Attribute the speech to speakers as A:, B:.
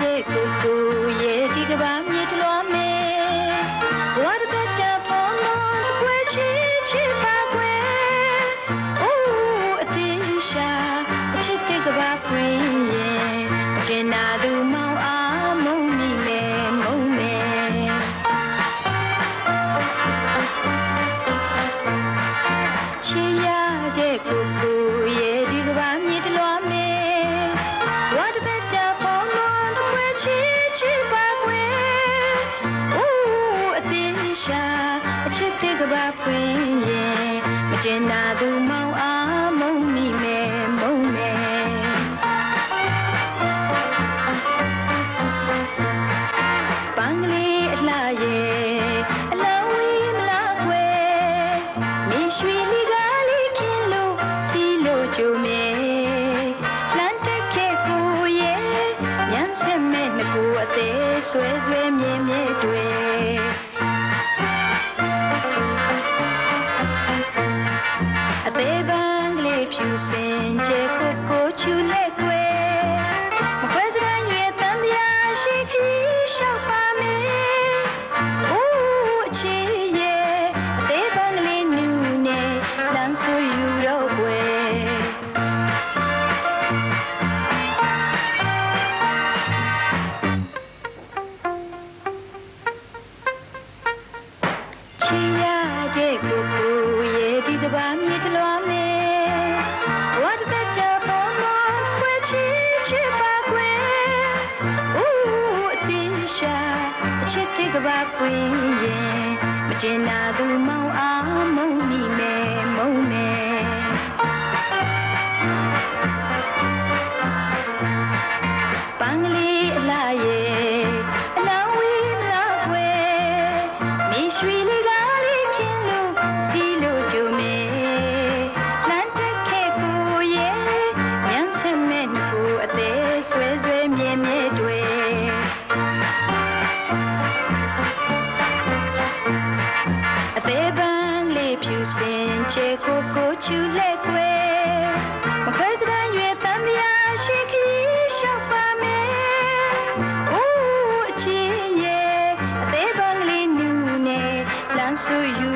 A: တဲ့ကိုကိုရဲ့ဒီကဘာမြေတလွားမဲဘဝတကကြဖုံးတော့တပွဲချီချီပါကွယ်အိုးအသေးရှာအချစ်တဲ့ကဘာခွင်ရဲ့အကျဉ်းနာသူမောင်အားမုံမိမဲမုံမဲချီ င့်ရင်မကျင်နာသူမောင်အားမုံမိမယ်မုံမယ်ပန်းကလေးအလှရဲ့အလောင်းဝေးမလားခွဲနေရွှေလီကလေးခင်းလို့စီလို့ကြုံမြေလမ်းတက်ခဲ့ကိုရဲ့ညံဆက်မဲ့နှစ်ကိုအသေးဆွဲဆွဲမြဲမြဲတွေ ဖြူစင်ကျဲကိုကိုချူလက်ခွဲမခွဲစမ်းရွေတန်တရားရှိခီးရှောက်ပါမယ်။အိုးအချီရဲ့အသေးပန်းကလေးနူနဲ့လမ်းဆိုယူတော့ွယ်ချီရတဲ့ကိုကိုရဲ့ဒီတပါမြေ အချစ်တိကဘာကွင်းရင်မကျင်နာသူမောင်အားမုံမိမယ်မုံမယ်ပန်းကလေးအလားရဲ့အလောင်းဝေးမလားခွဲမိရွှေလေးကားလေးခင်းလို့စီလို့ကြုံမေလမ်းတက်ခဲ့ကိုရဲ့ညံဆက်မဲ့ကိုအသေးဆွဲဆွဲမြဲမြဲတွေ ချေကိုကိုချူလက်ွယ်မခွဲစတဲ့ရွယ်တန်တရားရှိခီးရှောက်ပါမယ်။အိုးအချင်းရဲ့အသေးပန်းလေးနူနဲ့လမ်းဆူယူ